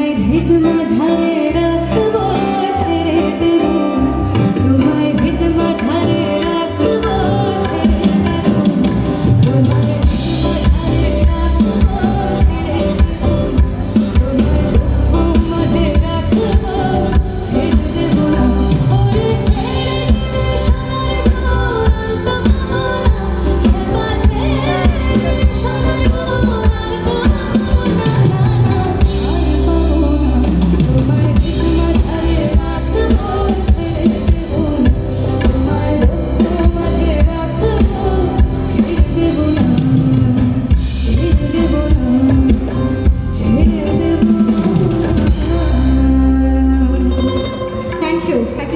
Head মাঝারে two.